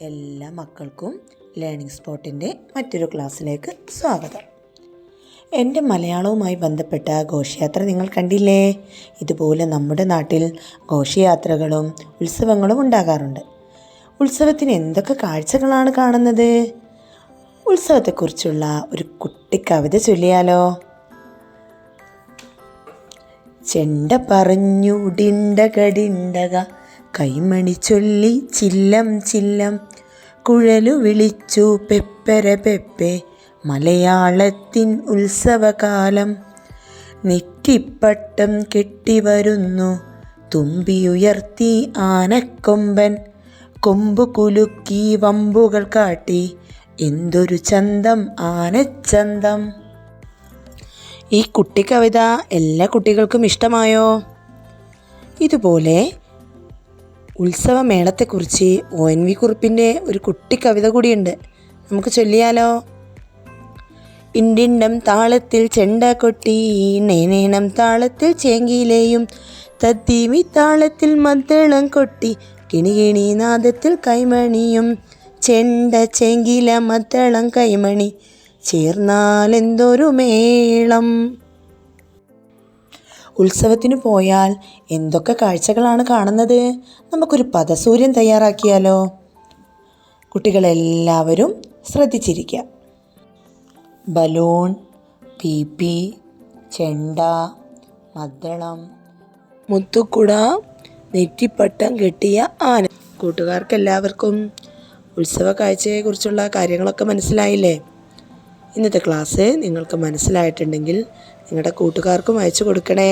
എല്ലാ മക്കൾക്കും ലേണിംഗ് സ്പോട്ടിന്റെ മറ്റൊരു ക്ലാസ്സിലേക്ക് സ്വാഗതം. എന്റെ മലയാളവുമായി ബന്ധപ്പെട്ട ഘോഷയാത്ര നിങ്ങൾ കണ്ടില്ലേ? ഇതുപോലെ നമ്മുടെ നാട്ടിൽ ഘോഷയാത്രകളും ഉത്സവങ്ങളും ഉണ്ടാകാറുണ്ട്. ഉത്സവത്തിന് എന്തൊക്കെ കാഴ്ചകളാണ് കാണുന്നത്? ഉത്സവത്തെക്കുറിച്ചുള്ള ഒരു കുട്ടി കവിത ചൊല്ലിയാലോ? ചെണ്ട പറഞ്ഞു ഡിണ്ടകടിണ്ടക കൈമണി ചൊല്ലി ചില്ലം ചില്ലം കുഴലു വിളിച്ചു പെപ്പര പെപ്പെ മലയാളത്തിൻ ഉത്സവകാലം. നെറ്റിപ്പട്ടം കെട്ടിവരുന്നു തുമ്പിയുയർത്തി ആനക്കൊമ്പൻ. കൊമ്പു കുലുക്കി വമ്പുകൾ കാട്ടി എന്തൊരു ചന്തം ആനച്ചന്തം. ഈ കുട്ടിക്കവിത എല്ലാ കുട്ടികൾക്കും ഇഷ്ടമായോ? ഇതുപോലെ ഉത്സവമേളത്തെക്കുറിച്ച് ഒ എൻ വി കുറിപ്പിന്റെ ഒരു കുട്ടി കവിത കൂടിയുണ്ട്. നമുക്ക് ചൊല്ലിയാലോ? ഇണ്ടിണ്ടം താളത്തിൽ ചെണ്ട കൊട്ടി നേനേണം താളത്തിൽ ചേങ്കിയിലേയും തത്തീമി താളത്തിൽ മദ്ദളം കൊട്ടി കിണികിണി നാദത്തിൽ കൈമണിയും ചെണ്ട ചെങ്കില മദ്ദളം കൈമണി ചേർന്നാലെന്തൊരു മേളം. ഉത്സവത്തിന് പോയാൽ എന്തൊക്കെ കാഴ്ചകളാണ് കാണുന്നത്? നമുക്കൊരു പദസൂര്യൻ തയ്യാറാക്കിയാലോ? കുട്ടികളെല്ലാവരും ശ്രദ്ധിച്ചിരിക്കുക ബലൂൺ പീപ്പി ചെണ്ട മദ്ദളം മുത്തുക്കുട നെറ്റിപ്പട്ടം കെട്ടിയ ആന. കൂട്ടുകാർക്കെല്ലാവർക്കും ഉത്സവ കാഴ്ചയെക്കുറിച്ചുള്ള കാര്യങ്ങളൊക്കെ മനസ്സിലായില്ലേ? ഇന്നത്തെ ക്ലാസ് നിങ്ങൾക്ക് മനസ്സിലായിട്ടുണ്ടെങ്കിൽ നിങ്ങളുടെ കൂട്ടുകാർക്കും അയച്ചു കൊടുക്കണേ.